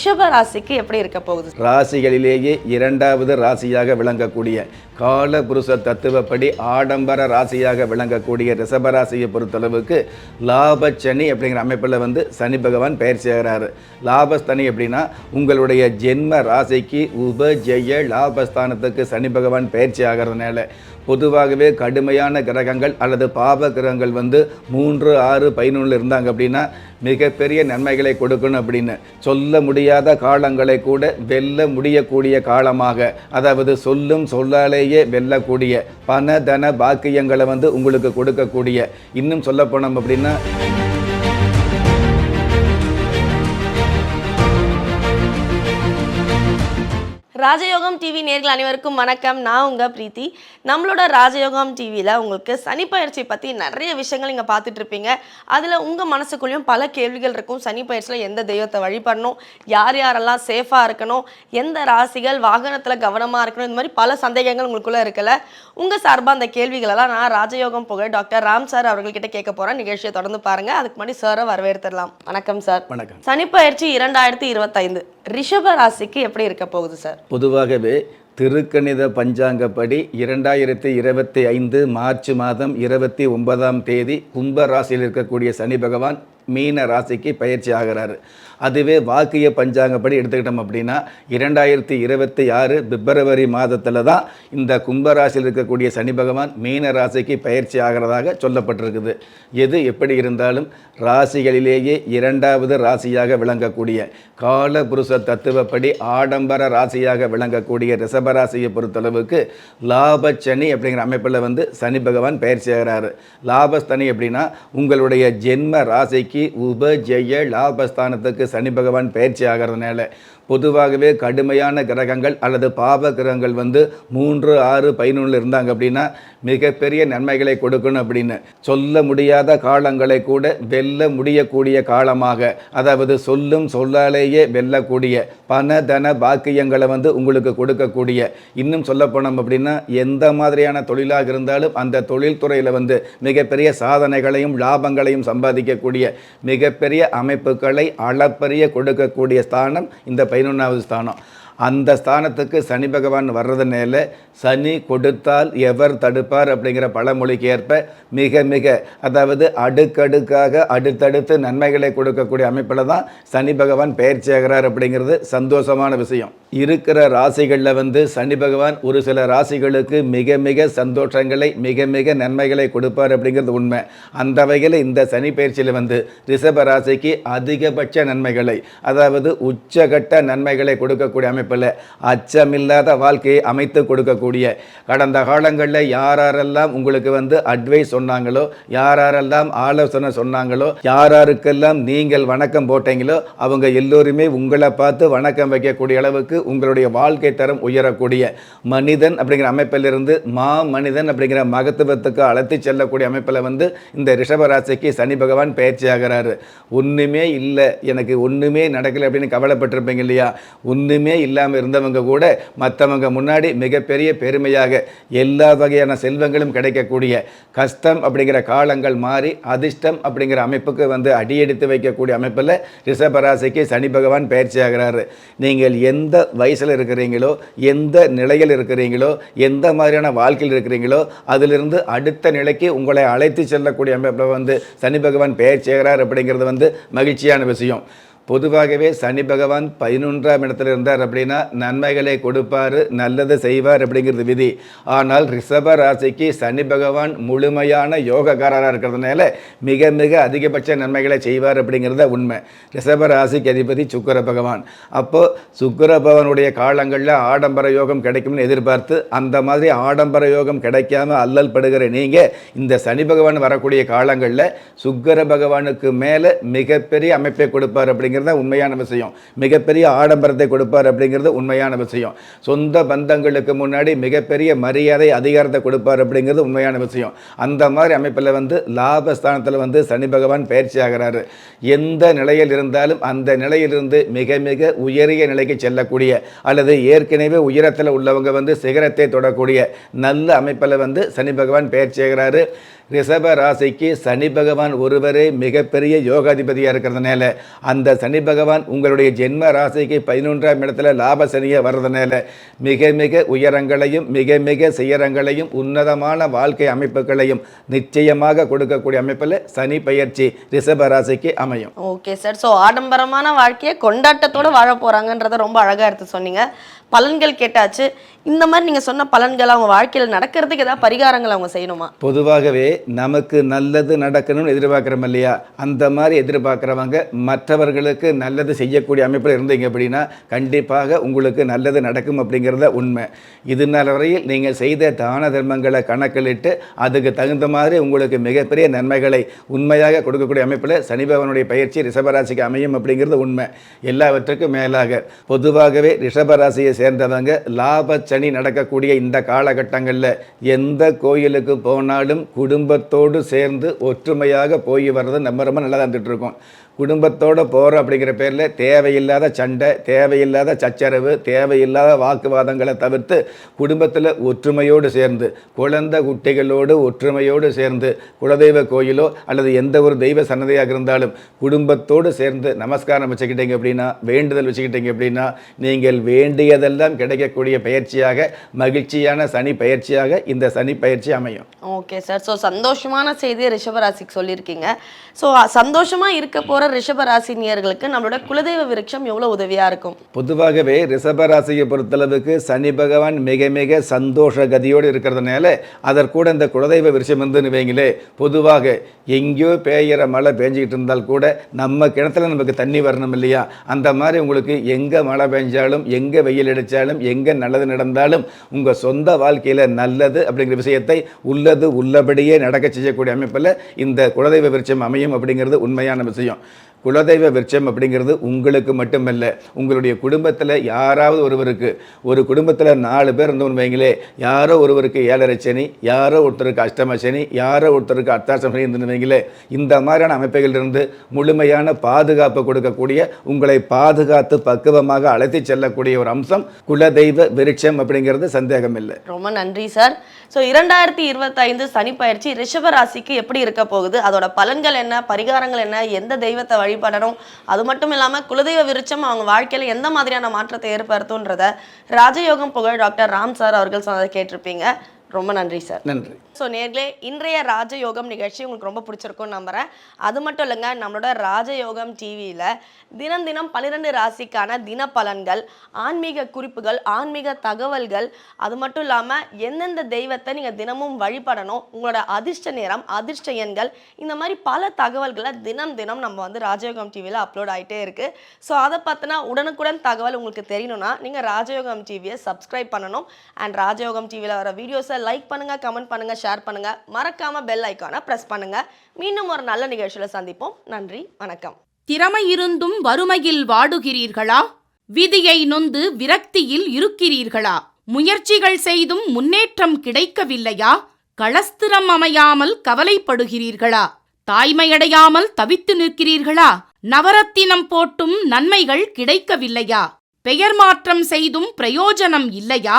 ரிஷப ராசிக்கு எப்படி இருக்க போகுது? ராசிகளிலேயே இரண்டாவது ராசியாக விளங்கக்கூடிய காலபுருஷ தத்துவப்படி ஆடம்பர ராசியாக விளங்கக்கூடிய ரிஷபராசியை பொறுத்தளவுக்கு லாபச்சனி அப்படிங்கிற அமைப்பில் வந்து சனி பகவான் பெயர் செய்கிறாரு லாபஸ்தனி அப்படின்னா உங்களுடைய ஜென்ம ராசிக்கு உபஜெய லாபஸ்தானத்துக்கு சனி பகவான் பயிற்சி ஆகிறதுனால பொதுவாகவே கடுமையான கிரகங்கள் அல்லது பாப கிரகங்கள் வந்து மூன்று ஆறு பதினொன்றில் இருந்தாங்க அப்படின்னா மிகப்பெரிய நன்மைகளை கொடுக்கணும் அப்படின்னு. சொல்ல முடியாத காலங்களை கூட வெல்ல முடியக்கூடிய காலமாக அதாவது சொல்லும் சொல்லாலேயே வெல்லக்கூடிய பண தன பாக்கியங்களை வந்து உங்களுக்கு கொடுக்கக்கூடிய. இன்னும் சொல்ல போனோம் அப்படின்னா ராஜயோகம் டிவி நேர்கள் அனைவருக்கும் வணக்கம். நான் உங்க பிரீத்தி. நம்மளோட ராஜயோகம் டிவியில் உங்களுக்கு சனி பயிற்சி பற்றி நிறைய விஷயங்கள் நீங்கள் பார்த்துட்டு இருப்பீங்க. அதில் உங்கள் மனசுக்குள்ளேயும் பல கேள்விகள் இருக்கும். சனி பயிற்சியில் எந்த தெய்வத்தை வழிபடணும்? யார் யாரெல்லாம் சேஃபாக இருக்கணும்? எந்த ராசிகள் வாகனத்தில் கவனமாக இருக்கணும்? இந்த மாதிரி பல சந்தேகங்கள் உங்களுக்குள்ளே இருக்குல்ல? உங்கள் சார்பாக அந்த கேள்விகளெல்லாம் நான் ராஜயோகம் புகழ் டாக்டர் ராம் சார் அவர்கள்கிட்ட கேட்க போகிறேன் நிகழ்ச்சியை தொடர்ந்து பாருங்கள் அதுக்கு முன்னாடி சாரை வரவேற்றுடலாம் வணக்கம் சார். வணக்கம். சனி பயிற்சி இரண்டாயிரத்தி இருபத்தைந்து. ரிஷப ராசிக்கு எப்படி இருக்க போகுது சார்? பொதுவாகவே திருக்கணித பஞ்சாங்கப்படி இரண்டாயிரத்தி இருபத்தி ஐந்து மார்ச் மாதம் இருபத்தி ஒன்பதாம் தேதி கும்ப ராசியில் இருக்கக்கூடிய சனி பகவான் மீன ராசிக்கு பயிற்சி ஆகிறாரு. அதுவே வாக்கிய பஞ்சாங்கப்படி எடுத்துக்கிட்டோம் அப்படின்னா இரண்டாயிரத்தி இருபத்தி ஆறு பிப்ரவரி மாதத்தில் தான் இந்த கும்பராசியில் இருக்கக்கூடிய சனி பகவான் மீன ராசிக்கு பயிற்சி ஆகிறதாக சொல்லப்பட்டிருக்குது. எது எப்படி இருந்தாலும் ராசிகளிலேயே இரண்டாவது ராசியாக விளங்கக்கூடிய காலபுருஷ தத்துவப்படி ஆடம்பர ராசியாக விளங்கக்கூடிய ரிஷபராசியை பொறுத்தளவுக்கு லாபச்சனி அப்படிங்கிற அமைப்பில் வந்து சனி பகவான் பயிற்சி ஆகிறாரு. லாபஸ்தனி அப்படின்னா உங்களுடைய ஜென்ம ராசிக்கு உபஜெய லாபஸ்தானத்துக்கு சனி பகவான் பயிற்சி ஆகிறதுனால பொதுவாகவே கடுமையான கிரகங்கள் அல்லது பாப கிரகங்கள் வந்து மூன்று ஆறு பதினொன்றில் இருந்தாங்க அப்படின்னா மிகப்பெரிய நன்மைகளை கொடுக்கணும் அப்படின்னு. சொல்ல முடியாத காலங்களை கூட வெல்ல முடியக்கூடிய காலமாக. அதாவது சொல்லும் சொல்லாலேயே வெல்லக்கூடிய பண தன பாக்கியங்களை வந்து உங்களுக்கு கொடுக்கக்கூடிய. இன்னும் சொல்ல போனோம் அப்படின்னா எந்த மாதிரியான தொழிலாக இருந்தாலும் அந்த தொழில்துறையில் வந்து மிகப்பெரிய சாதனைகளையும் லாபங்களையும் சம்பாதிக்கக்கூடிய மிகப்பெரிய அமைப்புகளை அளப்பரிய கொடுக்கக்கூடிய ஸ்தானம் இந்த பதினொன்றாவது ஸ்தானம் அந்த ஸ்தானத்துக்கு சனி பகவான் வர்றதுனால சனி கொடுத்தால் எவர் தடுப்பார் அப்படிங்கிற பழமொழிக்கு ஏற்ப மிக மிக அதாவது அடுக்கடுக்காக அடுத்தடுத்து நன்மைகளை கொடுக்கக்கூடிய அமைப்பில் தான் சனி பகவான் பெயர் ஆகிறார் அப்படிங்கிறது சந்தோஷமான விஷயம். இருக்கிற ராசிகளில் வந்து சனி பகவான் ஒரு சில ராசிகளுக்கு மிக மிக சந்தோஷங்களை மிக மிக நன்மைகளை கொடுப்பார் அப்படிங்கிறது உண்மை. அந்த வகையில் இந்த சனி பயிற்சியில் வந்து ரிஷப ராசிக்கு அதிகபட்ச நன்மைகளை அதாவது உச்சகட்ட நன்மைகளை கொடுக்கக்கூடிய அமைப்பு அமைப்பில் அச்சமில்லாத வாழ்க்கையை அமைத்து கொடுக்கக்கூடிய. கடந்த காலங்களில் யாரெல்லாம் உங்களுக்கு வந்து அட்வைஸ் சொன்னாங்களோ யாரெல்லாம் ஆலோசனை சொன்னாங்களோ யாராருக்கெல்லாம் நீங்கள் வணக்கம் போட்டீங்களோ அவங்க எல்லோருமே உங்களை பார்த்து வணக்கம் வைக்கக்கூடிய அளவுக்கு உங்களுடைய வாழ்க்கை தரம் உயரக்கூடிய. மனிதன் அப்படிங்கிற அமைப்பிலிருந்து மா மனிதன் அப்படிங்கிற மகத்துவத்துக்கு அழைத்து செல்லக்கூடிய அமைப்பில் வந்து இந்த ரிஷபராசிக்கு சனி பகவான் பயிற்சி ஆகிறாரு. ஒன்றுமே இல்லை எனக்கு ஒன்றுமே நடக்கலை அப்படின்னு கவலைப்பட்டிருப்பீங்க இல்லையா? ஒன்றுமே இல்லாமல் இருந்தவங்க கூட மற்றவங்க முன்னாடி மிகப்பெரிய பெருமையாக எல்லா வகையான செல்வங்களும் கிடைக்கக்கூடிய கஷ்டம் அப்படிங்கிற காலங்கள் மாறி அதிர்ஷ்டம் அப்படிங்கிற அமைப்புக்கு வந்து அடியெடுத்து வைக்கக்கூடிய அமைப்பில் ரிஷபராசிக்கு சனி பகவான் பயிற்சி ஆகிறாரு நீங்கள் எந்த வயசில் இருக்கிறீங்களோ எந்த நிலையில் இருக்கிறீங்களோ எந்த மாதிரியான வாழ்க்கையில் இருக்கிறீங்களோ அதிலிருந்து அடுத்த நிலைக்கு உங்களை அழைத்து செல்லக்கூடிய அமைப்பில் வந்து சனி பகவான் பெயர் செய்கிறார் அப்படிங்கிறது வந்து மகிழ்ச்சியான விஷயம். பொதுவாகவே சனி பகவான் பதினொன்றாம் இடத்துல இருந்தார் அப்படின்னா நன்மைகளை கொடுப்பார் நல்லது செய்வார் அப்படிங்கிறது விதி. ஆனால் ரிஷப ராசிக்கு சனி பகவான் முழுமையான யோகக்காரராக இருக்கிறதுனால மிக மிக அதிகபட்ச நன்மைகளை செய்வார் அப்படிங்கிறத உண்மை. ரிஷப ராசிக்கு அதிபதி சுக்கர பகவான். அப்போது சுக்கர பகவானுடைய காலங்களில் ஆடம்பர யோகம் கிடைக்கும்னு எதிர்பார்த்து அந்த மாதிரி ஆடம்பர யோகம் கிடைக்காம அல்லல் படுகிற நீங்கள் இந்த சனி பகவான் வரக்கூடிய காலங்களில் சுக்கர பகவானுக்கு மேலே மிகப்பெரிய அமைப்பை கொடுப்பார் அப்படிங்கிறது அப்படிங்கிறத உண்மையான விஷயம். மிகப்பெரிய ஆடம்பரத்தை கொடுப்பார் அப்படிங்கிறது உண்மையான விஷயம். சொந்த பந்தங்களுக்கு முன்னாடி மிகப்பெரிய மரியாதை அதிகாரத்தை கொடுப்பார் அப்படிங்கிறது உண்மையான விஷயம். அந்த மாதிரி அமைப்பில் வந்து லாபஸ்தானத்தில் வந்து சனி பகவான் பயிற்சி ஆகிறாரு. எந்த நிலையில் இருந்தாலும் அந்த நிலையிலிருந்து மிக மிக உயரிய நிலைக்கு செல்லக்கூடிய அல்லது ஏற்கனவே உயரத்தில் உள்ளவங்க வந்து சிகரத்தை தொடக்கூடிய நல்ல அமைப்பில் வந்து சனி பகவான் பயிற்சி ஆகிறாரு. ரிஷப ராசிக்கு சனி பகவான் ஒருவரே மிகப்பெரிய யோகாதிபதியாக இருக்கிறதுனால அந்த சனி பகவான் உங்களுடைய ஜென்ம ராசிக்கு பதினொன்றாம் இடத்துல லாப சனியாக வர்றதுனால மிக மிக உயரங்களையும் மிக மிக செய்யரங்களையும் உன்னதமான வாழ்க்கை அமைப்புகளையும் நிச்சயமாக கொடுக்கக்கூடிய அமைப்பில் சனி பயிற்சி ரிஷப ராசிக்கு அமையும். ஓகே சார் ஸோ ஆடம்பரமான வாழ்க்கையை கொண்டாட்டத்தோட வாழ போகிறாங்கன்றத ரொம்ப அழகாக எடுத்து சொன்னீங்க. பலன்கள் கேட்டாச்சு. இந்த மாதிரி நீங்கள் சொன்ன பலன்கள் அவங்க வாழ்க்கையில் நடக்கிறதுக்கு ஏதாவது பரிகாரங்கள் அவங்க செய்யணுமா? பொதுவாகவே நமக்கு நல்லது நடக்கணும்னு எதிர்பார்க்குறோம் இல்லையா? அந்த மாதிரி எதிர்பார்க்குறவங்க மற்றவர்களுக்கு நல்லது செய்யக்கூடிய அமைப்பில் இருந்தீங்க அப்படின்னா கண்டிப்பாக உங்களுக்கு நல்லது நடக்கும் அப்படிங்கிறத உண்மை. இது நாள் வரையில் நீங்கள் செய்த தான தர்மங்களை கணக்கிலிட்டு அதுக்கு தகுந்த மாதிரி உங்களுக்கு மிகப்பெரிய நன்மைகளை உண்மையாக கொடுக்கக்கூடிய அமைப்பில் சனிபவனுடைய பயிற்சி ரிஷபராசிக்கு அமையும் அப்படிங்கிறது உண்மை. எல்லாவற்றுக்கும் மேலாக பொதுவாகவே ரிஷபராசியை சேர்ந்தவங்க லாபச்சனி நடக்கக்கூடிய இந்த காலகட்டங்களில் எந்த கோயிலுக்கு போனாலும் குடும்பத்தோடு சேர்ந்து ஒற்றுமையாக போய் வர்றது நம்ம ரொம்ப நல்லா இருந்துட்டு இருக்கோம். குடும்பத்தோடு போகிறோம் அப்படிங்கிற பேரில் தேவையில்லாத சண்டை தேவையில்லாத சச்சரவு தேவையில்லாத வாக்குவாதங்களை தவிர்த்து குடும்பத்தில் ஒற்றுமையோடு சேர்ந்து குழந்தை குட்டிகளோடு ஒற்றுமையோடு சேர்ந்து குலதெய்வ கோயிலோ அல்லது எந்த ஒரு தெய்வ சன்னதியாக இருந்தாலும் குடும்பத்தோடு சேர்ந்து நமஸ்காரம் வச்சுக்கிட்டீங்க அப்படின்னா வேண்டுதல் வச்சுக்கிட்டீங்க அப்படின்னா நீங்கள் வேண்டியதெல்லாம் கிடைக்கக்கூடிய பயிற்சியாக மகிழ்ச்சியான சனி பயிற்சியாக இந்த சனி பயிற்சி அமையும். ஓகே சார் ஸோ சந்தோஷமான செய்தியை ரிஷபராசிக்கு சொல்லியிருக்கீங்க. ஸோ சந்தோஷமாக இருக்க போகிற ரிஷபராசினியர்களுக்கு நம்மளோட குலதெய்வ விருட்சம் எவ்வளவு உதவியா இருக்கும்? பொதுவாகவே ரிஷபராசியை பொறுத்தளவுக்கு சனி பகவான் மிக மிக சந்தோஷ கதியோடு இருக்கிறதுனால அதற்கூட இந்த குலதெய்வ விருஷம் வந்துன்னு வைங்களே பொதுவாக எங்கேயோ பெய்கிற மழை பெஞ்சிக்கிட்டு இருந்தால் கூட நம்ம கிணத்துல நமக்கு தண்ணி வரணும் இல்லையா? அந்த மாதிரி உங்களுக்கு எங்கே மழை பெஞ்சாலும் எங்கே வெயில் அடித்தாலும் எங்கே நல்லது நடந்தாலும் உங்கள் சொந்த வாழ்க்கையில் நல்லது அப்படிங்கிற விஷயத்தை உள்ளது உள்ளபடியே நடக்க செய்யக்கூடிய அமைப்பில் இந்த குலதெய்வ விருட்சம் அமையும் அப்படிங்கிறது உண்மையான விஷயம். குலதெய்வ விருட்சம் அப்படிங்கிறது உங்களுக்கு மட்டுமல்ல. உங்களுடைய குடும்பத்தில் யாராவது ஒருவருக்கு ஒரு குடும்பத்தில் நாலு பேர் இருந்தோம்னு வைங்களே யாரோ ஒருவருக்கு ஏழரை சனி யாரோ ஒருத்தருக்கு அஷ்டம சனி யாரோ ஒருத்தருக்கு அர்த்தாசம் சனி இருந்துன்னு வைங்களே இந்த மாதிரியான அமைப்புகளிலிருந்து முழுமையான பாதுகாப்பு கொடுக்கக்கூடிய உங்களை பாதுகாத்து பக்குவமாக அழைத்து செல்லக்கூடிய ஒரு அம்சம் குலதெய்வ விருட்சம் அப்படிங்கிறது சந்தேகம் இல்லை. ரொம்ப நன்றி சார். ஸோ இரண்டாயிரத்தி இருபத்தைந்து சனி பயிற்சி ரிஷப ராசிக்கு எப்படி இருக்க போகுது? அதோட பலன்கள் என்ன? பரிகாரங்கள் என்ன? எந்த தெய்வத்தை வழிபடணும். அது மட்டும் இல்லாமல் குலதெய்வ விருச்சம் அவங்க வாழ்க்கையில் எந்த மாதிரியான மாற்றத்தை ஏற்படுத்தும்ன்றத ராஜயோகம் புகழ் டாக்டர் ராம் சார் அவர்கள் சொன்னதை கேட்டிருப்பீங்க. ரொம்ப நன்றி சார் நன்றி. ஸோ நேர்களே இன்றைய ராஜயோகம் நிகழ்ச்சி உங்களுக்கு ரொம்ப பிடிச்சிருக்கும்னு நம்புறேன். அது மட்டும் இல்லைங்க நம்மளோட ராஜயோகம் டிவியில் தினம் தினம் பன்னிரெண்டு ராசிக்கான தின பலன்கள் ஆன்மீக குறிப்புகள் ஆன்மீக தகவல்கள் அது மட்டும் இல்லாமல் எந்தெந்த தெய்வத்தை நீங்கள் தினமும் வழிபடணும் உங்களோட அதிர்ஷ்ட நேரம் அதிர்ஷ்ட எண்கள் இந்த மாதிரி பல தகவல்களை தினம் தினம் நம்ம வந்து ராஜயோகம் டிவியில் அப்லோட் ஆகிட்டே இருக்குது ஸோ அதை பற்றின உடனுக்குடன் தகவல் உங்களுக்கு தெரியணும்னா நீங்கள் ராஜயோகம் டிவியை சப்ஸ்கிரைப் பண்ணணும். அண்ட் ராஜயோகம் டிவியில் வர வீடியோஸை லைக் பண்ணுங்கள் கமெண்ட் பண்ணுங்கள் ஷேர் பண்ணுங்கள் மறக்காமல் பெல் ஐக்கானை ப்ரெஸ் பண்ணுங்கள் மீண்டும் ஒரு நல்ல நிகழ்ச்சியில் சந்திப்போம். நன்றி வணக்கம். திறமை இருந்தும் வறுமையில் வாடுகிறீர்களா? விதியை நொந்து விரக்தியில் இருக்கிறீர்களா? முயற்சிகள் செய்தும் முன்னேற்றம் கிடைக்கவில்லையா? களஸ்திரம் அமையாமல் கவலைப்படுகிறீர்களா? தாய்மையடையாமல் தவித்து நிற்கிறீர்களா? நவரத்தினம் போட்டும் நன்மைகள் கிடைக்கவில்லையா? பெயர் மாற்றம் செய்தும் பிரயோஜனம் இல்லையா?